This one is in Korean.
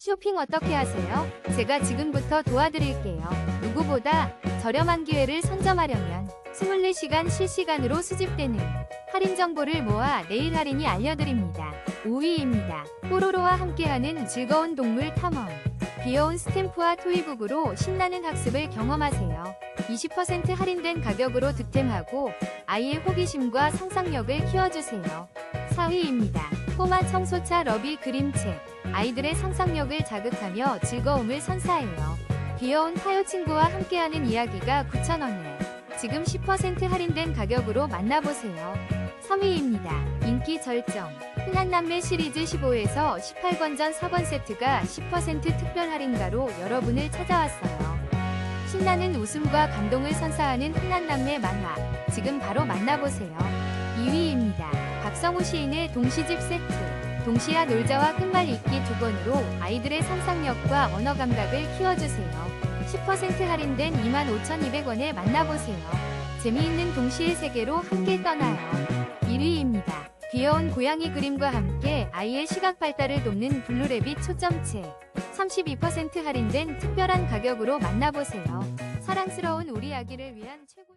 쇼핑 어떻게 하세요? 제가 지금부터 도와드릴게요. 누구보다 저렴한 기회를 선점하려면 24시간 실시간으로 수집되는 할인 정보를 모아 내일 할인이 알려드립니다. 5위입니다. 뽀로로와 함께하는 즐거운 동물 탐험. 귀여운 스탬프와 토이북으로 신나는 학습을 경험하세요. 20% 할인된 가격으로 득템하고 아이의 호기심과 상상력을 키워주세요. 4위입니다. 꼬마 청소차 러비 그림책. 아이들의 상상력을 자극하며 즐거움을 선사해요. 귀여운 타요 친구와 함께하는 이야기가 9,000원에 지금 10% 할인된 가격으로 만나보세요. 3위입니다. 인기 절정. 흔한 남매 시리즈 15에서 18권전 4권 세트가 10% 특별 할인가로 여러분을 찾아왔어요. 신나는 웃음과 감동을 선사하는 흔한 남매 만화. 지금 바로 만나보세요. 2위입니다. 박성우 시인의 동시집 세트. 동시야 놀자와 끝말 읽기 두 권으로 아이들의 상상력과 언어 감각을 키워주세요. 10% 할인된 25,200원에 만나보세요. 재미있는 동시의 세계로 함께 떠나요. 1위입니다. 귀여운 고양이 그림과 함께 아이의 시각 발달을 돕는 블루레빗 초점책. 32% 할인된 특별한 가격으로 만나보세요. 사랑스러운 우리 아기를 위한 최고